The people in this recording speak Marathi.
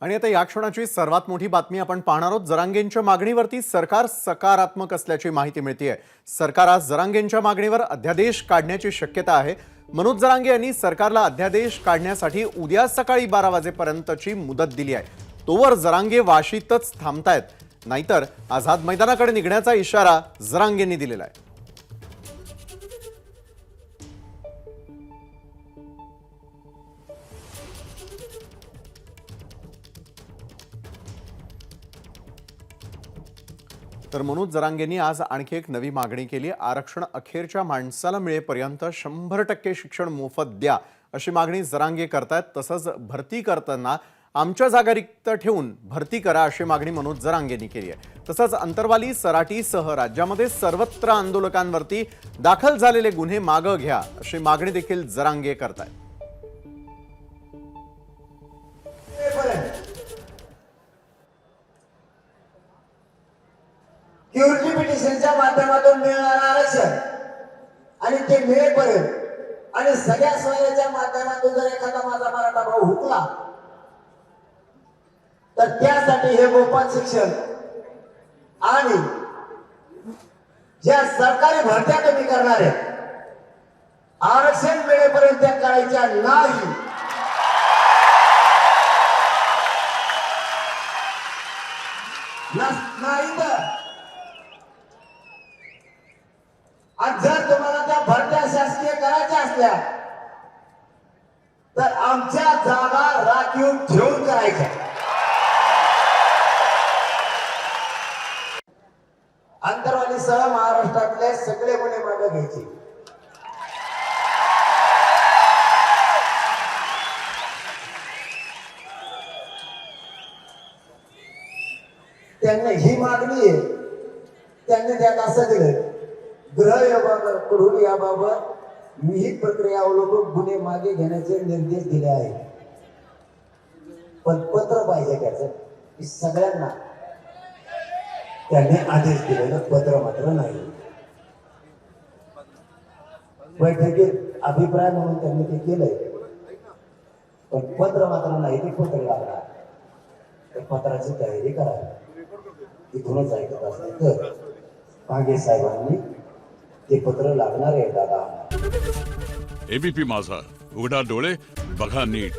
आणि आता या क्षणाची सर्वात मोठी बातमी आपण पाहणार आहोत. जरांगेंच्या मागणीवरती सरकार सकारात्मक असल्याची माहिती मिळते सरकार आज जरांगेंच्या मागणीवर अध्यादेश काढण्याची शक्यता आहे. मनोज जरांगे यांनी सरकारला अध्यादेश काढण्यासाठी उद्या सकाळी बारा वाजेपर्यंतची मुदत दिली आहे. तोवर जरांगे वाशीतच थांबतायत. नाहीतर आझाद मैदानाकडे निघण्याचा इशारा जरांगेंनी दिलेला आहे. तर मनोज जरांगेंनी आज आणखी एक नवी मागणी केली. आरक्षण अखेरच्या माणसाला मिळेपर्यंत शंभर टक्के शिक्षण मोफत द्या अशी मागणी जरांगे करतायत. तसंच भरती करताना आमच्या जागा रिक्त ठेवून भरती करा अशी मागणी मनोज जरांगेंनी केली आहे. तसंच अंतरवाली सराटीसह राज्यामध्ये सर्वत्र आंदोलकांवरती दाखल झालेले गुन्हे मागं घ्या अशी मागणी देखील जरांगे करतायत. क्युरिटी पिटिशनच्या माध्यमातून मिळणार आरक्षण. आणि ते मिळेपर्यंत आणि सगळ्या सोयीच्या माध्यमातून जर एखादा माझा मराठा भाऊ हुकला तर त्यासाठी हे गोपाल शिक्षण आणि ज्या सरकारी भरत्या कमी करणार आहेत आरक्षण मिळेपर्यंत त्या करायच्या नाही. नाही तर आणि जर तुम्हाला त्या भरत्या शासकीय करायच्या असल्या तर आमच्या जागा राखीव ठेवून करायच्या. आंतरवालीसह महाराष्ट्रातले सगळे गुन्हे मागे घ्यायचे. त्यांना ही मागणी आहे. त्यांनी त्यात असं दिलं. ग्रह विभागाकडून याबाबत विहित प्रक्रिया अवलंबून गुन्हे मागे घेण्याचे निर्देश दिले आहेत. पण पत्र पाहिजे त्याच की सगळ्यांना त्यांनी आदेश दिलेलं पत्र मात्र नाही. बैठकीत अभिप्राय म्हणून त्यांनी ते केलंय. पण पत्र मात्र नाही ते पत्र लागणार. तर पत्राची तयारी करावी इथूनच ऐकत असते तर. मागे साहेबांनी ते पत्र लागणार आहे दादा. एबीपी माझा. उघडा डोळे बघा नीट.